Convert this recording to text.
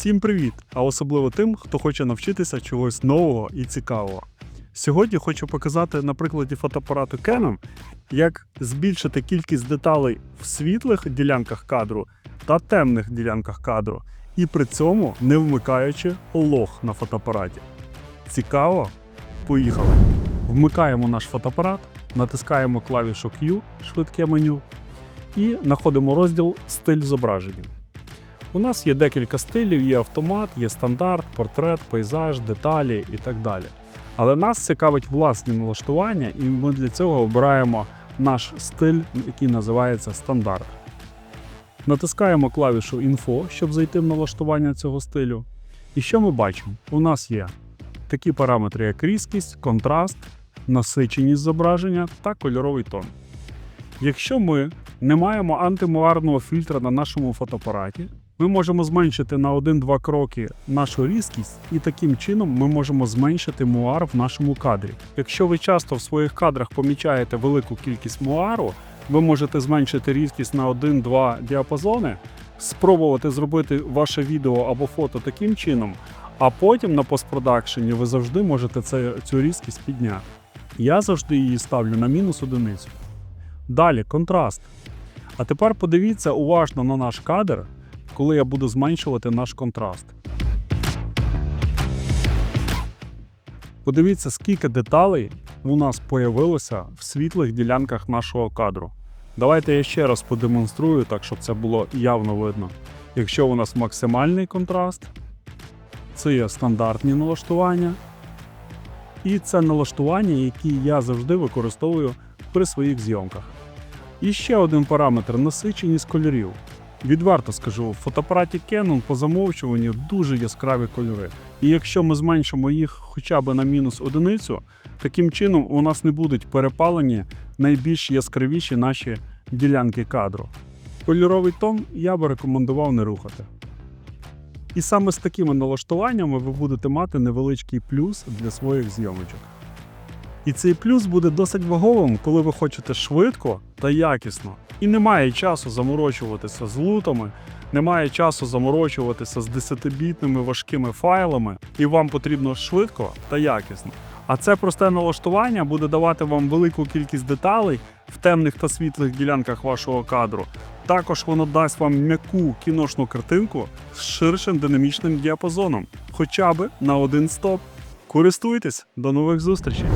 Всім привіт! А особливо тим, хто хоче навчитися чогось нового і цікавого. Сьогодні хочу показати на прикладі фотоапарату Canon, як збільшити кількість деталей в світлих ділянках кадру та темних ділянках кадру, і при цьому не вмикаючи лог на фотоапараті. Цікаво? Поїхали! Вмикаємо наш фотоапарат, натискаємо клавішу Q, швидке меню, і знаходимо розділ Стиль зображення. У нас є декілька стилів: є автомат, є стандарт, портрет, пейзаж, деталі і так далі. Але нас цікавить власні налаштування, і ми для цього обираємо наш стиль, який називається стандарт. Натискаємо клавішу Info, щоб зайти в налаштування цього стилю. І що ми бачимо? У нас є такі параметри, як різкість, контраст, насиченість зображення та кольоровий тон. Якщо ми не маємо антимуарного фільтра на нашому фотоапараті, ми можемо зменшити на 1-2 кроки нашу різкість, і таким чином ми можемо зменшити муар в нашому кадрі. Якщо ви часто в своїх кадрах помічаєте велику кількість муару, ви можете зменшити різкість на 1-2 діапазони, спробувати зробити ваше відео або фото таким чином, а потім на постпродакшені ви завжди можете це, цю різкість підняти. Я завжди її ставлю на мінус одиницю. Далі контраст. А тепер подивіться уважно на наш кадр, коли я буду зменшувати наш контраст. Подивіться, скільки деталей у нас появилося в світлих ділянках нашого кадру. Давайте я ще раз подемонструю, так щоб це було явно видно. Якщо у нас максимальний контраст, це є стандартні налаштування. І це налаштування, які я завжди використовую при своїх зйомках. І ще один параметр насиченість кольорів. Відверто скажу, в фотоапараті Canon по замовчуванню дуже яскраві кольори. І якщо ми зменшимо їх хоча б на мінус одиницю, таким чином у нас не будуть перепалені найбільш яскравіші наші ділянки кадру. Кольоровий тон я би рекомендував не рухати. І саме з такими налаштуваннями ви будете мати невеличкий плюс для своїх зйомочок. І цей плюс буде досить ваговим, коли ви хочете швидко та якісно. І немає часу заморочуватися з лутами, немає часу заморочуватися з 10-бітними важкими файлами, і вам потрібно швидко та якісно. А це просте налаштування буде давати вам велику кількість деталей в темних та світлих ділянках вашого кадру. Також воно дасть вам м'яку кіношну картинку з ширшим динамічним діапазоном, хоча б на один стоп. Користуйтесь, до нових зустрічей!